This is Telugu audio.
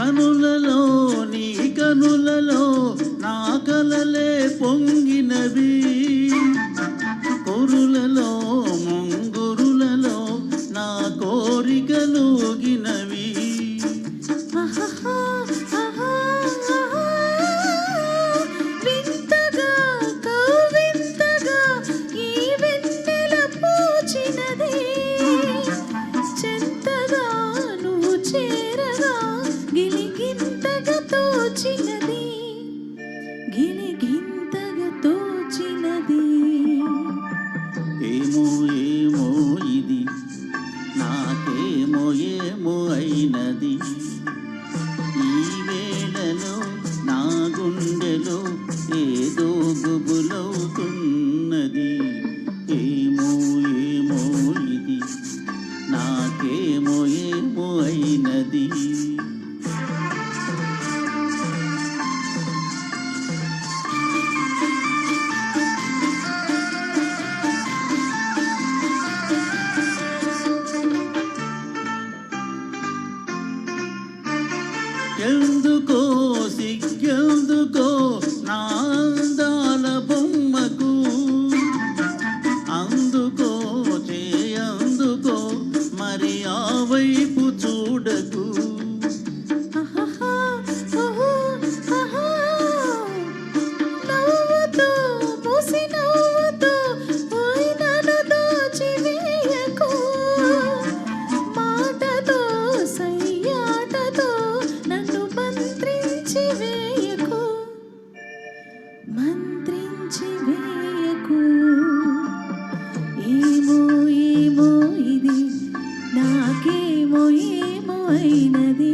కనులలో నీ కనులలో నా కలలే పొంగినవి. నది ఈ వేళలో నా గుండెలో ఏదో గుబులో ఎందుకో సిగ్గెందుకో నా అణచివేయకు మంత్రించి వేయకు ఏమో ఏమో ఇది నాకేమో ఏమో అయినది.